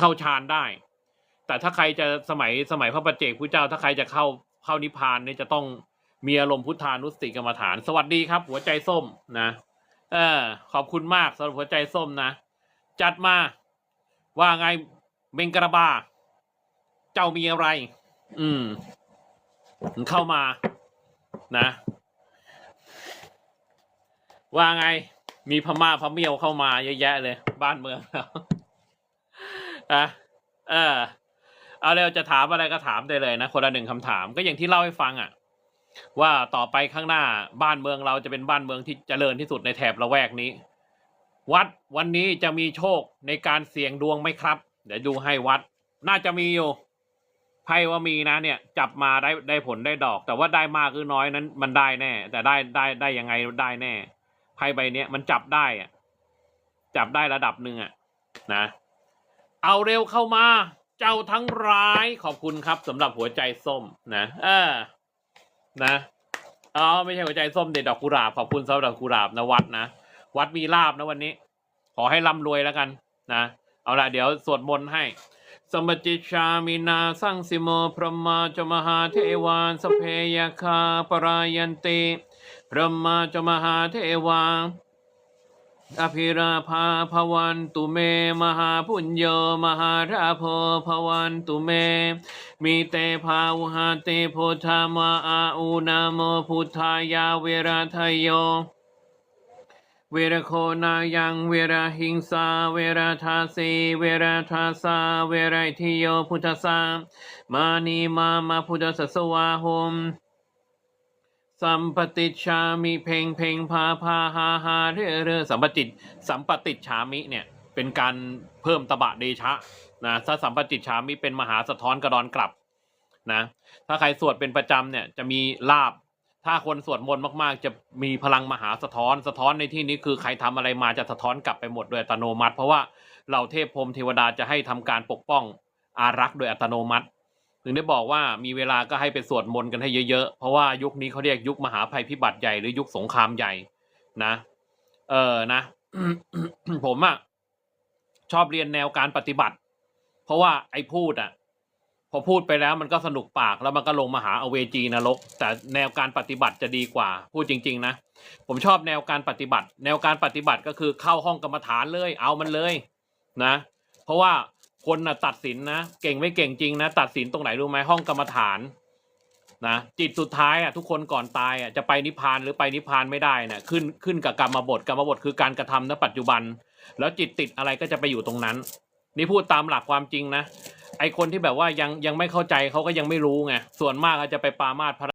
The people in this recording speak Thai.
เข้าฌานได้ แต่ถ้าใครจะสมัยสมัยพระปัจเจกพุทธเจ้า ถ้าใครจะเข้าเข้านิพพานเนี่ยจะต้องมีอารมณ์พุทธานุสติกรรมฐาน สวัสดีครับ หัวใจส้มนะเออขอบคุณมากสำหรับหัวใจส้มนะ จัดมาว่าไงเมงกระบา เจ้ามีอะไร อืมเข้ามานะ ว่าไง มีพม่าพะเมียวเข้ามาเยอะแยะเลย บ้านเมืองเรา อะเออเอาเร็วจะถามอะไรก็ถามได้เลยนะคนละหนึ่งคำถามก็อย่างที่เล่าให้ฟังอะ ว่าต่อไปข้างหน้าบ้านเมืองเราจะเป็นบ้านเมืองที่เจริญที่สุดในแถบละแวกนี้ วัดวันนี้จะมีโชคในการเสี่ยงดวงไหมครับ เดี๋ยวดูให้วัด น่าจะมีอยู่ไพ่ว่ามีนะเนี่ย จับมาได้ได้ผลได้ดอก แต่ว่าได้มากหรือน้อยนั้น มันได้แน่ แต่ได้ได้ได้ยังไงได้แน่ไพ่ใบเนี้ยมันจับได้อะจับได้ระดับหนึ่งอะนะ เอาเร็วเข้ามา เจ้าทั้งร้ายขอบคุณครับสำหรับหัวใจส้มนะเออนะอ๋อไม่ใช่หัวใจส้มเด็ดดอกกุหลาบขอบคุณสำหรับดอกกุหลาบนะวัดนะวัดมีลาบนะวันนี้ ขอให้ร่ำรวยแล้วกันนะเอาละเดี๋ยวสวดมนต์ให้สมจิชามินาสังสิโมพรหมาจมหาเทวานสเพยคาปรายันติพรหมาจมหาเทวา อภิราภาภวันตุเม มหาพุญโยมหาราโพภวันตุเม มีเตภาวหาเตโพธามาอาอูนาโมพุทธายาเวราทยโย เวรโคนายังเวราหิงสาเวราทาสีเวราทาสาเวรทิโยพุทธสามานีมามาพุทธสสวาหม สัมปติชามิเพลงเพลงพาพาหาหาเรื่อเรื่อสัมปติสัมปติชามิเนี่ยเป็นการเพิ่มตบะเดชะนะถ้าสัมปติชามิเป็นมหาสะท้อนกระดอนกลับนะถ้าใครสวดเป็นประจำเนี่ยจะมีลาบ ถ้าคนสวดมนต์มากๆ จะมีพลังมหาสะท้อนสะท้อนในที่นี้คือใครทำอะไรมาจะสะท้อนกลับไปหมดโดยอัตโนมัติ เพราะว่าเหล่าเทพพรมเทวดาจะให้ทำการปกป้องอารักษ์โดยอัตโนมัติ ถึงได้บอกว่ามีเวลาก็ให้ไปสวดมนต์กันให้เยอะๆ เพราะว่ายุคนี้เขาเรียกยุคมหาภัยพิบัติใหญ่หรือยุคสงครามใหญ่นะ เออนะผมอะชอบเรียนแนวการปฏิบัติ เพราะว่าไอ้พูดอะพอพูดไปแล้วมันก็สนุกปากแล้วมันก็ลงมาหาอเวจีนรก แต่แนวการปฏิบัติจะดีกว่า พูดจริง ๆ นะ ผมชอบแนวการปฏิบัติ แนวการปฏิบัติก็คือเข้าห้องกรรมฐานเลย เอามันเลยนะ เพราะว่า คนนะตัดสินนะ เก่งไม่เก่งจริงนะ ตัดสินตรงไหนรู้ไหมห้องกรรมฐานนะจิตสุดท้ายอะทุกคนก่อนตายอะจะไปนิพพานหรือไปนิพพานไม่ได้นะ่ะขึ้นขึ้นกับกรรมบทกรรมบทคือการกระทำณปัจจุบัน แล้วจิตติดอะไรก็จะไปอยู่ตรงนั้น นี่พูดตามหลักความจริงนะไอคนที่แบบว่ายังยังไม่เข้าใจเขาก็ยังไม่รู้ไงส่วนมากอาจจะไปปามาสพระ